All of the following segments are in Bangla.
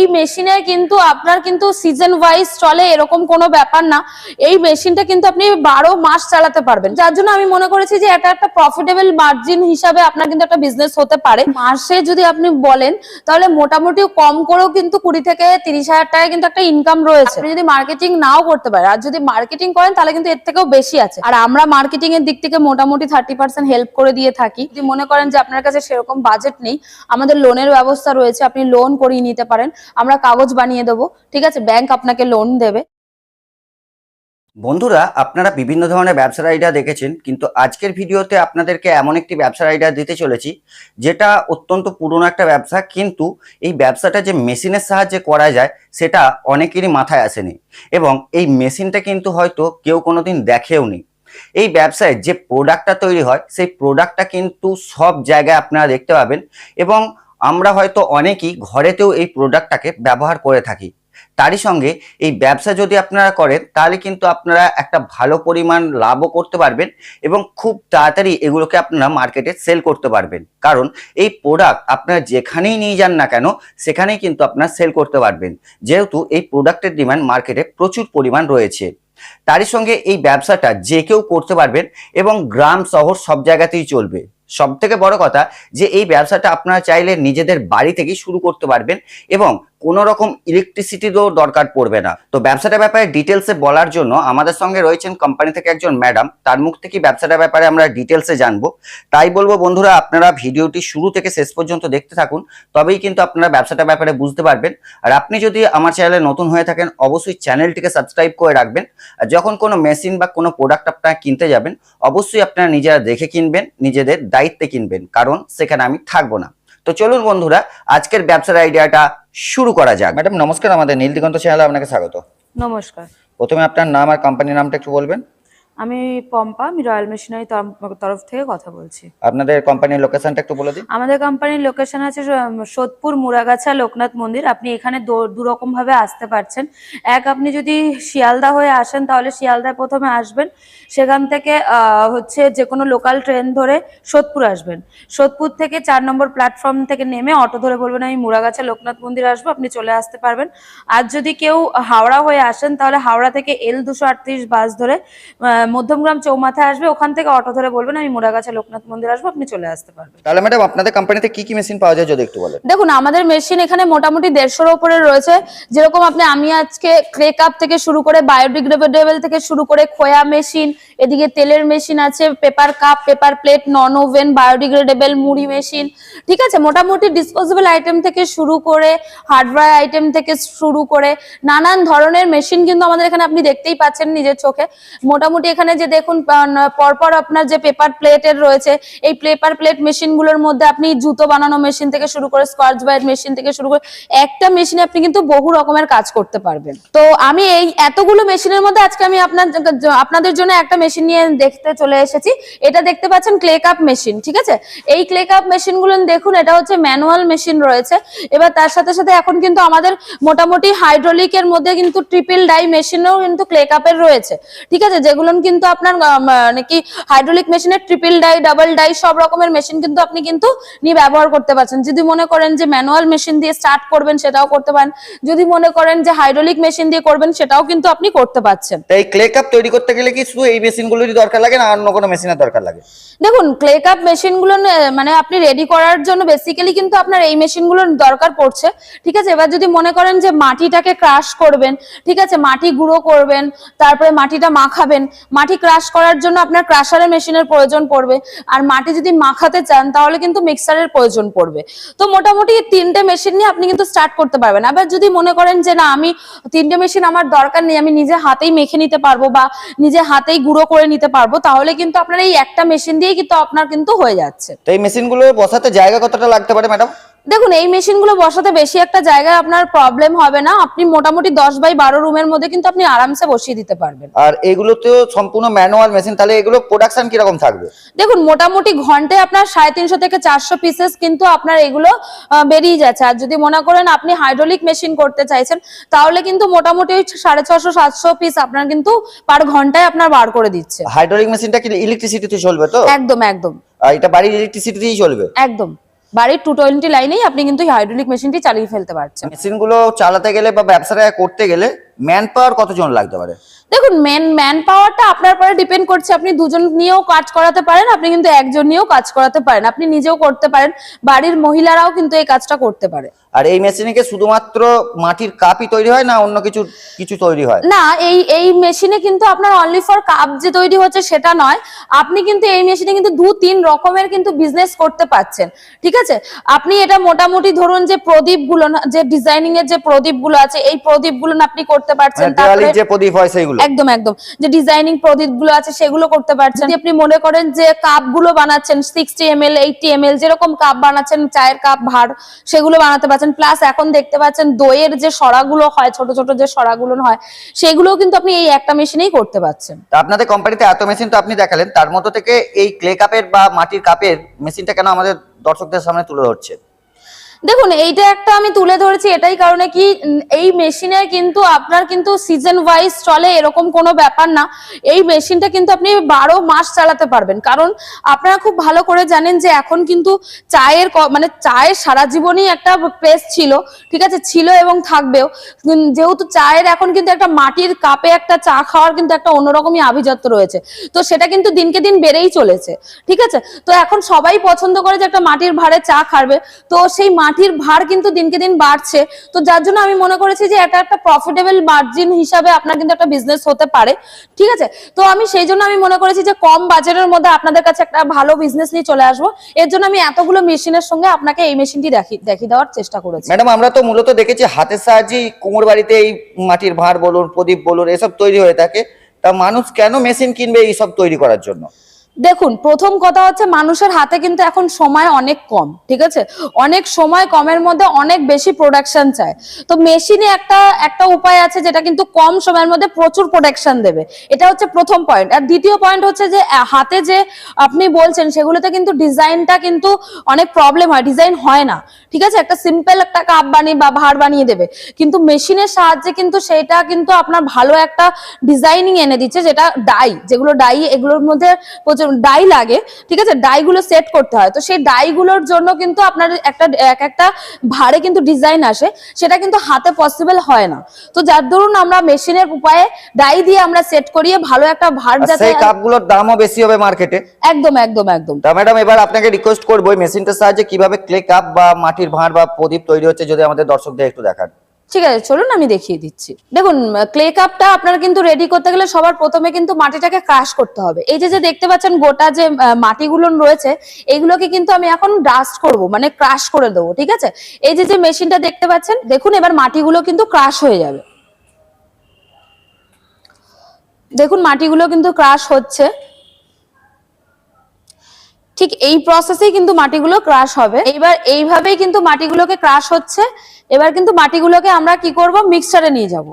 এই মেশিনে কিন্তু আপনার কিন্তু সিজন ওয়াইজ চলে, এরকম কোনো ব্যাপার না। এই মেশিনটা কিন্তু আপনি বারো মাস চালাতে পারবেন। যার জন্য আমি মনে করেছি যে এটা একটা প্রফিটেবল মার্জিন হিসাবে আপনার কিন্তু একটা বিজনেস হতে পারে। মাসে যদি আপনি বলেন, তাহলে মোটামুটি কম করেও কিন্তু কুড়ি থেকে তিরিশ হাজার টাকা কিন্তু একটা ইনকাম রয়েছে। আপনি যদি মার্কেটিং নাও করতে পারেন, আর যদি মার্কেটিং করেন, তাহলে কিন্তু এর থেকেও বেশি আছে। আর আমরা মার্কেটিং এর দিক থেকে মোটামুটি থার্টি পার্সেন্ট হেল্প করে দিয়ে থাকি। যদি মনে করেন যে আপনার কাছে সেরকম বাজেট নেই, আমাদের লোনের ব্যবস্থা রয়েছে, আপনি লোন করিয়ে নিতে পারেন। আমরা কাগজ বানিয়ে দেবো, ঠিক আছে? ব্যাংক আপনাকে লোন দেবে। বন্ধুরা, আপনারা বিভিন্ন ধরনের ব্যবসার আইডিয়া দেখেছেন, কিন্তু আজকের ভিডিওতে আপনাদেরকে এমন একটি ব্যবসার আইডিয়া দিতে চলেছি, যেটা অত্যন্ত পুরনো একটা ব্যবসা, কিন্তু এই ব্যবসাটা যে মেশিনের সাহায্যে করা যায়, সেটা অনেকেরই মাথায় আসেনি। এবং এই মেশিনটা কিন্তু হয়তো কেউ কোনো দিন দেখেও নি। এই ব্যবসায় যে প্রোডাক্টটা তৈরি হয়, সেই প্রোডাক্টটা কিন্তু সব জায়গায় আপনারা দেখতে পাবেন। এবং আমরা হয়তো অনেকেই ঘরেতেও এই প্রোডাক্টটাকে ব্যবহার করে থাকি। তারই সঙ্গে এই ব্যবসা যদি আপনারা করেন, তাহলে কিন্তু আপনারা একটা ভালো পরিমাণ লাভও করতে পারবেন এবং খুব তাড়াতাড়ি এগুলোকে আপনারা মার্কেটে সেল করতে পারবেন। কারণ এই প্রোডাক্ট আপনারা যেখানেই নিয়ে যান না কেন, সেখানেই কিন্তু আপনারা সেল করতে পারবেন। যেহেতু এই প্রোডাক্টের ডিমান্ড মার্কেটে প্রচুর পরিমাণ রয়েছে। তারই সঙ্গে এই ব্যবসাটা যে কেউ করতে পারবেন এবং গ্রাম শহর সব জায়গাতেই চলবে। সব থেকে বড় কথা যে এই ব্যবসাটা আপনারা চাইলে নিজেদের বাড়ি থেকে শুরু করতে পারবেন এবং কোনো রকম ইলেকট্রিসিটিরও দরকার পড়বে না। তো ব্যবসাটার ব্যাপারে ডিটেলসে বলার জন্য আমাদের সঙ্গে রয়েছেন কোম্পানি থেকে একজন ম্যাডাম তার মুখ থেকে ব্যবসাটার ব্যাপারে আমরা ডিটেলসে জানব। তাই বলব, বন্ধুরা, আপনারা ভিডিওটি শুরু থেকে শেষ পর্যন্ত দেখতে থাকুন, তবেই কিন্তু আপনারা ব্যবসাটার ব্যাপারে বুঝতে পারবেন। আর আপনি যদি আমার চ্যানেলে নতুন হয়ে থাকেন, অবশ্যই চ্যানেলটিকে সাবস্ক্রাইব করে রাখবেন। আর যখন কোনো মেশিন বা কোনো প্রোডাক্ট আপনারা কিনতে যাবেন, অবশ্যই আপনারা নিজেরা দেখে কিনবেন, নিজেদের দায়িত্বে কিনবেন। কারণ সেখানে আমি থাকব না। তো চলুন বন্ধুরা আজকের ব্যবসার আইডিয়াটা শুরু করা যাক। ম্যাডাম নমস্কার আমাদের নীল দিগন্ত চ্যানেলে আপনাকে স্বাগত। নমস্কার। প্রথমে আপনার নাম আর কোম্পানির নামটা একটু বলবেন। আমি পম্পা আমি রয়্যাল মেশিনারি তরফ থেকে কথা বলছি। আপনাদের কোম্পানির লোকেশনটা একটু বলে দিন। আমাদের কোম্পানির লোকেশন আছে সোদপুর মুরাগাছা লোকনাথ মন্দির। আপনি এখানে দু- দু রকম ভাবে আসতে পারছেন। এক আপনি যদি শিয়ালদা হয়ে আসেন তাহলে শিয়ালদায় প্রথমে আসবেন। সেখান থেকে হচ্ছে যে কোনো লোকাল ট্রেন ধরে সোদপুর আসবেন। সোদপুর থেকে চার নম্বর প্ল্যাটফর্ম থেকে নেমে অটো ধরে বলবেন আমি মুরাগাছা লোকনাথ মন্দির আসব আপনি চলে আসতে পারবেন। আর যদি কেউ হাওড়া হয়ে আসেন তাহলে হাওড়া থেকে এল দুশো আটত্রিশ বাস ধরে মধ্যমগ্রাম চৌমাথায় আসবে ওখান থেকে অটো ধরে বলবেন আমি মুরাগাছা লোকনাথ মন্দির আসব আপনি চলে আসতে পারবেন। তাহলে ম্যাডাম আপনাদের কোম্পানিতে কি কি মেশিন পাওয়া যায় যদি একটু বলেন? দেখুন আমাদের মেশিন এখানে মোটামুটি দেড়শোর ওপরে রয়েছে। যেরকম আপনি আমি আজকে ক্লে কাপ থেকে শুরু করে বায়োডিগ্রেডেবল থেকে শুরু করে খোয়া মেশিন এদিকে তেলের মেশিন আছে paper cup paper plate non woven biodegradable মুড়ি মেশিন ঠিক আছে? মোটামুটি ডিসপোজেবল আইটেম থেকে শুরু করে হার্ডওয়্যার আইটেম থেকে শুরু করে নানান ধরনের মেশিন কিন্তু আমাদের এখানে আপনি দেখতেই পাচ্ছেন নিজের চোখে। মোটামুটি এখানে যে দেখুন পরপর আপনার যে পেপার প্লেটের রয়েছে, এই পেপার প্লেট মেশিনগুলোর মধ্যে আপনি জুতো বানানো মেশিন থেকে শুরু করে স্কচ ব্রাইট মেশিন থেকে শুরু করে, একটা মেশিনে আপনি কিন্তু বহু রকমের কাজ করতে পারবেন। তো আমি এই এতগুলো মেশিনের মধ্যে আজকে আমি আপনার আপনাদের জন্য একটা মেশিন নিয়ে দেখতে চলে এসেছি। এটা দেখতে পাচ্ছেন ক্লে কাপ মেশিন ঠিক আছে? এই ক্লে কাপ মেশিনগুলো দেখুন, এটা হচ্ছে ম্যানুয়াল মেশিন রয়েছে। এবার তার সাথে সাথে এখন কিন্তু আমাদের মোটামুটি হাইড্রোলিকের মধ্যে কিন্তু ট্রিপল ডাই মেশিনও কিন্তু ক্লে কাপের রয়েছে। ঠিক আছে? যেগুলো কিন্তু আপনার আহ, মানে কি হাইড্রোলিক মেশিনের ট্রিপল ডাই ডাবল ডাই সব রকমের মেশিন কিন্তু আপনি কিন্তু নিয়ে ব্যবহার করতে পারছেন। যদি মনে করেন যে ম্যানুয়াল মেশিন দিয়ে স্টার্ট করবেন সেটাও করতে পারেন। যদি মনে করেন যে হাইড্রোলিক মেশিন দিয়ে করবেন সেটাও কিন্তু আপনি করতে পারছেন। তো এই ক্লে কাপ তৈরি করতে গেলে কি শুধু এই মেশিনগুলোরই দরকার লাগে না অন্য কোনো মেশিনের দরকার লাগে? দেখুন ক্লে কাপ মেশিনগুলো মানে আপনি রেডি করার জন্য বেসিক্যালি কিন্তু আপনার এই মেশিনগুলোর দরকার পড়ছে। ঠিক আছে? এবার যদি মনে করেন যে মাটিটাকে ক্রাশ করবেন ঠিক আছে? মাটি গুঁড়ো করবেন তারপরে মাটিটা মাখাবেন মাটি ক্রাশ করার জন্য আপনার ক্রাশারের মেশিনের প্রয়োজন পড়বে। আর মাটি যদি মাখাতে চান, তাহলে কিন্তু মিক্সারের প্রয়োজন পড়বে। তো মোটামুটি তিনটে মেশিন নিয়ে আপনি কিন্তু স্টার্ট করতে পারবেন। আবার যদি মনে করেন যে, না, আমি তিনটে মেশিন আমার দরকার নেই, আমি নিজে হাতেই মেখে নিতে পারব বা নিজে হাতেই গুঁড়ো করে নিতে পারব, তাহলে কিন্তু আপনার এই একটা মেশিন দিয়েই কিন্তু আপনার কিন্তু হয়ে যাচ্ছে। তো এই মেশিনগুলো বসাতে জায়গা কতটা লাগতে পারে ম্যাডাম দেখুন এই মেশিনগুলো বসাতে বেশি একটা জায়গায় আপনার প্রবলেম হবে না। আপনি মোটামুটি দশ বাই বারো রুমের মধ্যে কিন্তু আপনি আরামসে বসিয়ে দিতে পারবেন। আর এগুলোতেও সম্পূর্ণ ম্যানুয়াল মেশিন তাহলে এগুলো প্রোডাকশন কীরকম থাকবে? দেখুন মোটামুটি ঘন্টায় আপনার সাড়ে তিনশো থেকে চারশো পিসেস কিন্তু আপনার এগুলো বেরিয়ে যাচ্ছে। আর যদি মনে করেন আপনি হাইড্রোলিক মেশিন করতে চাইছেন তাহলে কিন্তু মোটামুটি ওই সাড়ে ছশো সাতশো পিস আপনার কিন্তু পার ঘন্টায় আপনার বার করে দিচ্ছে। হাইড্রোলিক মেশিনটা কি ইলেকট্রিসিটিতে চলবে তো? একদম একদম। এটা বাড়ির ইলেকট্রিসিটিতেই চলবে? একদম। বাড়ির টু টোয়েন্টি লাইনেই আপনি কিন্তু হাইড্রোলিক মেশিনটি চালিয়ে ফেলতে পারছেন। মেশিনগুলো চালাতে গেলে বা ব্যবসাটা করতে গেলে ম্যান পাওয়ার কতজন লাগতে পারে? দেখুন ম্যান ম্যান পাওয়ারটা আপনার পরে ডিপেন্ড করছে। আপনি দুজন নিয়েও কাজ করাতে পারেন আপনি কিন্তু একজন নিয়েও কাজ করাতে পারেন। আপনি নিজেও করতে পারেন বাড়ির মহিলারাও কিন্তু এই কাজটা করতে পারে। আর এই মেশিনে কি শুধুমাত্র মাটির কাপই তৈরি হয় না অন্য কিছু কিছু তৈরি হয়? না এই এই মেশিনে কিন্তু আপনার অনলি ফর কাপ যে তৈরি হচ্ছে সেটা নয়। আপনি কিন্তু এই মেশিনে কিন্তু দু তিন রকমের কিন্তু বিজনেস করতে পারছেন ঠিক আছে? আপনি এটা মোটামুটি ধরুন যে প্রদীপগুলো যে ডিজাইনিং এর যে প্রদীপগুলো আছে এই প্রদীপগুলো আপনি করতে পারছেন মানে তারপরে যে প্রদীপ হয় সেইগুলো? একদম একদম। যে ডিজাইনিং প্রদীপগুলো আছে সেগুলো করতে পারছেন। আপনি মনে করেন যে কাপগুলো বানাচ্ছেন sixty M L eighty M L যেরকম কাপ বানাচ্ছেন চায়ের কাপ ভার সেগুলো বানাতে পারছেন। প্লাস এখন দেখতে পাচ্ছেন দইয়ের যে সরাগুলো হয় ছোট ছোট যে সরাগুলো হয় সেগুলোও কিন্তু আপনি এই একটা মেশিনেই করতে পারছেন। আপনাদের কোম্পানিতে এত মেশিন তো আপনি দেখালেন তার মধ্যে থেকে এই ক্লে কাপের বা মাটির কাপের মেশিনটা কেন আমাদের দর্শকদের সামনে তুলে ধরছে? দেখুন, এইটা একটা আমি তুলে ধরেছি, এটাই কারণে কি এই মেশিনে কিন্তু আপনার কিন্তু সিজন ওয়াইজ চলে এরকম কোনো ব্যাপার না। এই মেশিনটা কিন্তু আপনি বারো মাস চালাতে পারবেন। কারণ আপনারা খুব ভালো করে জানেন যে এখন কিন্তু চায়ের মানে চায়ের সারা জীবনই একটা প্রেস ছিল, ঠিক আছে? ছিল এবং থাকবেও। যেহেতু চায়ের এখন কিন্তু একটা মাটির কাপে একটা চা খাওয়ার কিন্তু একটা অন্যরকমই আভিজাত্য রয়েছে। তো সেটা কিন্তু দিনকে দিন বেড়েই চলেছে, ঠিক আছে? তো এখন সবাই পছন্দ করে যে একটা মাটির ভারে চা খাবে। তো সেই মাটির ভার কিন্তু দিনকে দিন বাড়ছে। তো যার জন্য আমি মনে করেছি যে এটা একটা প্রফিটেবল মার্জিন হিসাবে আপনার কিন্তু একটা বিজনেস হতে পারে। ঠিক আছে? তো আমি সেই জন্য আমি মনে করেছি যে কম বাজারের মধ্যে আপনাদের কাছে একটা ভালো বিজনেস নিয়ে চলে আসব। এর জন্য আমি এতগুলো মেশিনের সঙ্গে আপনাকে এই মেশিনটি দেখি দেখিয়ে দেওয়ার চেষ্টা করেছি। ম্যাডাম, আমরা তো মূলত দেখেছি হাতের সাহায্যেই কোমর বাড়িতে এই মাটির ভাঁড় বলুন, প্রদীপ বলুন, এসব তৈরি হয়ে থাকে। তা মানুষ কেন মেশিন কিনবে এইসব তৈরি করার জন্য? দেখুন, প্রথম কথা হচ্ছে মানুষের হাতে কিন্তু এখন সময় অনেক কম, ঠিক আছে? অনেক সময় কমের মধ্যে অনেক বেশি প্রোডাকশন চায়। তো মেশিনে একটা একটা উপায় আছে যেটা কিন্তু কম সময়ের মধ্যে প্রচুর প্রোডাকশন দেবে। এটা হচ্ছে প্রথম পয়েন্ট আর দ্বিতীয় পয়েন্ট হচ্ছে যে হাতে যে আপনি বলছেন, সেগুলোতে কিন্তু ডিজাইনটা কিন্তু অনেক প্রবলেম হয়। ডিজাইন হয় না, ঠিক আছে? একটা সিম্পল একটা কাপ বানিয়ে বা ভার বানিয়ে দেবে। কিন্তু মেশিনের সাহায্যে কিন্তু সেটা কিন্তু আপনার ভালো একটা ডিজাইনিং এনে দিচ্ছে, যেটা ডাই যেগুলো ডাই এগুলোর মধ্যে প্রচুর ডাই লাগে ঠিক আছে? ডাইগুলো সেট করতে হয়। তো সেই ডাইগুলোর জন্য কিন্তু আপনার একটা এক একটা ভারে কিন্তু ডিজাইন আসে। সেটা কিন্তু হাতে পসিবল হয় না। তো যার ধরুন আমরা মেশিনের উপায়ে ডাই দিয়ে আমরা সেট করিয়ে ভালো একটা ভার যাতে সেই কাপগুলোর দামও বেশি হবে মার্কেটে একদম একদম একদম। তা ম্যাডাম এবার আপনাকে রিকোয়েস্ট করব এই মেশিনটার সাহায্যে কীভাবে ক্লে কাপ বা মাটির ভাঁড় বা প্রদীপ তৈরি হচ্ছে যদি আমাদের দর্শকদের একটু দেখান। ঠিক আছে, চলুন আমি দেখিয়ে দিচ্ছি। দেখুন ক্লে কাপটা আপনার কিন্তু রেডি করতে গেলে সবার প্রথমে কিন্তু মাটিটাকে ক্রাশ করতে হবে। এই যে যে দেখতে পাচ্ছেন গোটা যে মাটিগুলো রয়েছে এইগুলোকে কিন্তু আমি এখন ডাস্ট করব মানে ক্রাশ করে দেবো, ঠিক আছে? এই যে যে মেশিনটা দেখতে পাচ্ছেন, দেখুন এবার মাটিগুলো কিন্তু ক্রাশ হয়ে যাবে। দেখুন, মাটিগুলো কিন্তু ক্রাশ হচ্ছে। ঠিক এই প্রসেসেই কিন্তু মাটিগুলো ক্রাশ হবে। এইবার এইভাবেই কিন্তু মাটিগুলোকে ক্রাশ হচ্ছে। এবার কিন্তু মাটিগুলোকে আমরা কি করব? মিক্সচারে নিয়ে যাব।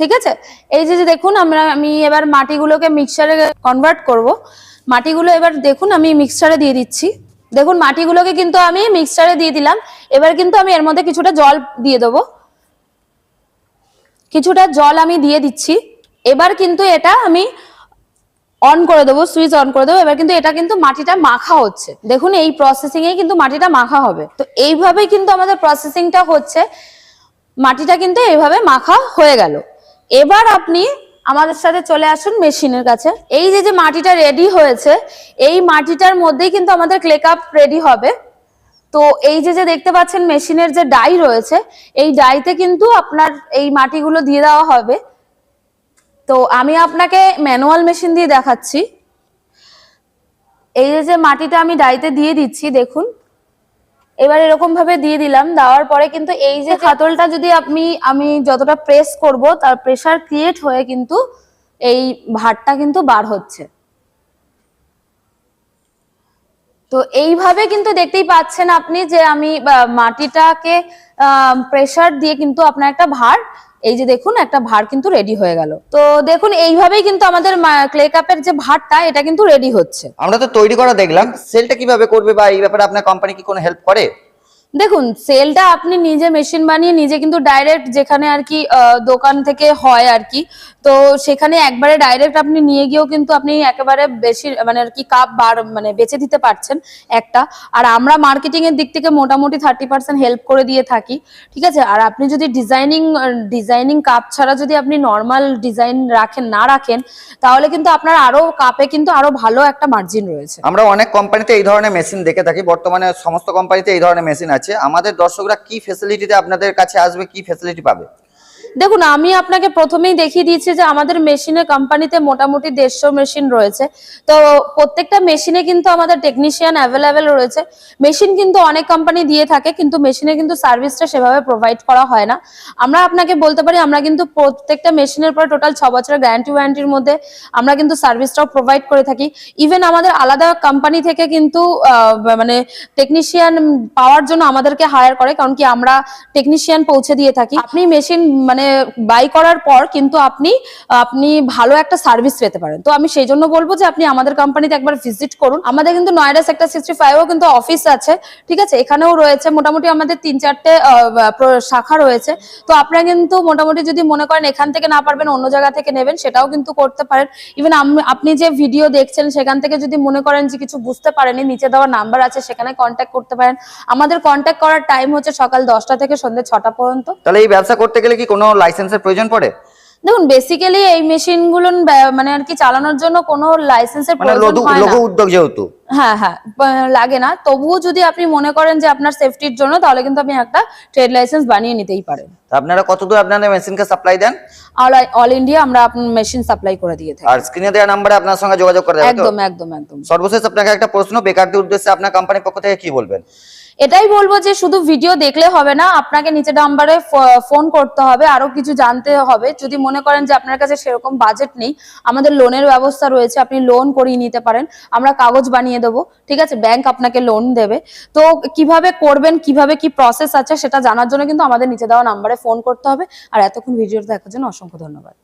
ঠিক আছে? এই যে যে দেখুন, আমরা, আমি এবার মাটিগুলোকে মিক্সচারে কনভার্ট করব। মাটিগুলো এবার দেখুন, আমি মিক্সচারে দিয়ে দিচ্ছি। দেখুন, মাটিগুলোকে কিন্তু আমি মিক্সচারে দিয়ে দিলাম। এবার কিন্তু আমি এর মধ্যে কিছুটা জল দিয়ে দেবো। কিছুটা জল আমি দিয়ে দিচ্ছি। এবার কিন্তু এটা আমি অন করে দেবো সুইচ অন করে দেবো, এবার কিন্তু এটা কিন্তু মাটিটা মাখা হচ্ছে। দেখুন, এই প্রসেসিং এ কিন্তু মাটিটা মাখা হবে। তো এইভাবে কিন্তু আমাদের প্রসেসিংটা হচ্ছে। মাটিটা কিন্তু এইভাবে মাখা হয়ে গেল। এবার আপনি আমাদের সাথে চলে আসুন মেশিনের কাছে। এই যে যে মাটিটা রেডি হয়েছে, এই মাটিটার মধ্যেই কিন্তু আমাদের ক্লে কাপ রেডি হবে। তো এই যে যে দেখতে পাচ্ছেন, মেশিনের যে ডাই রয়েছে, এই ডাইতে কিন্তু আপনার এই মাটিগুলো দিয়ে দেওয়া হবে। তো আমি আপনাকে ম্যানুয়াল মেশিন দিয়ে দেখাচ্ছি। এই যে মাটিটা আমি ডাইতে দিয়ে দিচ্ছি, দেখুন। এবার এরকম ভাবে দিয়ে দিলাম, দেওয়ার পরে কিন্তু এই যে খাতলটা যদি আপনি, আমি যতটা প্রেস করব, তার প্রেসার ক্রিয়েট হয়ে কিন্তু এই ভাতটা কিন্তু বার হচ্ছে। তো এইভাবে কিন্তু দেখতেই পাচ্ছেন আপনি যে আমি মাটিটাকে প্রেসার দিয়ে কিন্তু আপনার একটা ভার এই যে দেখুন, একটা ভার কিন্তু রেডি হয়ে গেল। তো দেখুন, এইভাবেই কিন্তু আমাদের ক্লে কাপের যে ভারটা, এটা কিন্তু রেডি হচ্ছে। আমরা তো তৈরি করা দেখলাম। সেলটা কীভাবে করবে বা এই ব্যাপারে আপনার কোম্পানি কি কোনো হেল্প করে? দেখুন সেলটা আপনি নিজে মেশিন বানিয়ে নিজে কিন্তু ডাইরেক্ট যেখানে আর কি দোকান থেকে হয় আর কি। তো সেখানে একবারে ডাইরেক্ট আপনি নিয়ে গিয়েও কিন্তু আপনি একেবারে বেশি মানে আর কি কাপ বার মানে বেচে দিতে পারছেন একটা। আর আমরা মার্কেটিং এর দিক থেকে মোটামুটি থার্টি পার্সেন্ট হেল্প করে দিয়ে থাকি, ঠিক আছে? আর আপনি যদি ডিজাইনিং ডিজাইনিং কাপ ছাড়া যদি আপনি নর্মাল ডিজাইন রাখেন, না রাখেন, তাহলে কিন্তু আপনার আরও কাপে কিন্তু আরও ভালো একটা মার্জিন রয়েছে। আমরা অনেক কোম্পানিতে এই ধরনের মেশিন দেখে থাকি, বর্তমানে সমস্ত কোম্পানিতে এই ধরনের মেশিন আছে। আমাদের দর্শকরা কি ফেসিলিটিতে আপনাদের কাছে আসবে কি ফেসিলিটি পাবে? দেখুন, আমি আপনাকে প্রথমেই দেখিয়ে দিয়েছি যে আমাদের মেশিনে কোম্পানিতে মোটামুটি দেড়শো মেশিন রয়েছে। তো প্রত্যেকটা মেশিনে কিন্তু আমাদের টেকনিশিয়ান অ্যাভেলেবেল রয়েছে। মেশিন কিন্তু অনেক কোম্পানি দিয়ে থাকে, কিন্তু মেশিনে কিন্তু সার্ভিসটা সেভাবে প্রোভাইড করা হয় না। আমরা আপনাকে বলতে পারি, আমরা কিন্তু প্রত্যেকটা মেশিনের পরে টোটাল ছ বছরের গ্যারান্টি ওয়ারেন্টির মধ্যে আমরা কিন্তু সার্ভিসটাও প্রোভাইড করে থাকি। ইভেন আমাদের আলাদা কোম্পানি থেকে কিন্তু মানে টেকনিশিয়ান পাওয়ার জন্য আমাদেরকে হায়ার করে, কারণ কি আমরা টেকনিশিয়ান পৌঁছে দিয়ে থাকি। আপনি মেশিন মানে বাই করার পর কিন্তু আপনি আপনি ভালো একটা সার্ভিস পেতে পারেন। তো আমি সেই জন্য বলব যে আপনি আমাদের কোম্পানিতে একবার ভিজিট করুন। আমাদের কিন্তু নয়ডা সেক্টর সিক্সটি ফাইভও কিন্তু অফিস আছে, ঠিক আছে? এখানেও রয়েছে মোটামুটি আমাদের তিন চারটে শাখা রয়েছে। তো আপনারা কিন্তু মোটামুটি যদি মনে করেন এখান থেকে না পারবেন, অন্য জায়গা থেকে নেবেন, সেটাও কিন্তু করতে পারেন। ইভেন আপনি যে ভিডিও দেখছেন, সেখান থেকে যদি মনে করেন যে কিছু বুঝতে পারেনি নিচে দেওয়া নাম্বার আছে, সেখানে কন্ট্যাক্ট করতে পারেন। আমাদের কন্ট্যাক্ট করার টাইম হচ্ছে সকাল দশটা থেকে সন্ধ্যে ছটা পর্যন্ত। তাহলে এই ব্যবসা করতে গেলে কি কোনো লাইসেন্সের প্রয়োজন পড়ে? দেখুন বেসিক্যালি এই মেশিনগুলো মানে আর কি চালানোর জন্য কোনো লাইসেন্সের মানে প্রয়োজন হয় না। উদ্যোগ যেহেতু। হ্যাঁ হ্যাঁ লাগে না। তবুও যদি আপনি মনে করেন যে আপনার সেফটির জন্য তাহলে কিন্তু আপনি একটা ট্রেড লাইসেন্স বানিয়ে নিতেই পারেন। আপনারা কতদূর আপনাদের মেশিনকে সাপ্লাই দেন? অল ইন্ডিয়া আমরা মেশিন সাপ্লাই করে দিয়ে থাকি। আর স্ক্রিনে দেওয়া নাম্বারে আপনার সঙ্গে যোগাযোগ করে একদম একদম একদম। সর্বশেষ আপনাকে একটা প্রশ্ন বেকারদের উদ্দেশ্যে আপনার কোম্পানির পক্ষ থেকে কি বলবেন? এটাই বলব যে শুধু ভিডিও দেখলে হবে না, আপনাকে নিচে নাম্বারে ফোন করতে হবে, আরও কিছু জানতে হবে। যদি মনে করেন যে আপনার কাছে সেরকম বাজেট নেই, আমাদের লোনের ব্যবস্থা রয়েছে, আপনি লোন করিয়ে নিতে পারেন, আমরা কাগজ বানিয়ে দেবো, ঠিক আছে? ব্যাংক আপনাকে লোন দেবে। তো কীভাবে করবেন, কীভাবে কি প্রসেস আছে, সেটা জানার জন্য কিন্তু আমাদের নিচে দেওয়া নাম্বারে ফোন করতে হবে। আর এতক্ষণ ভিডিও দেখার জন্য অসংখ্য ধন্যবাদ।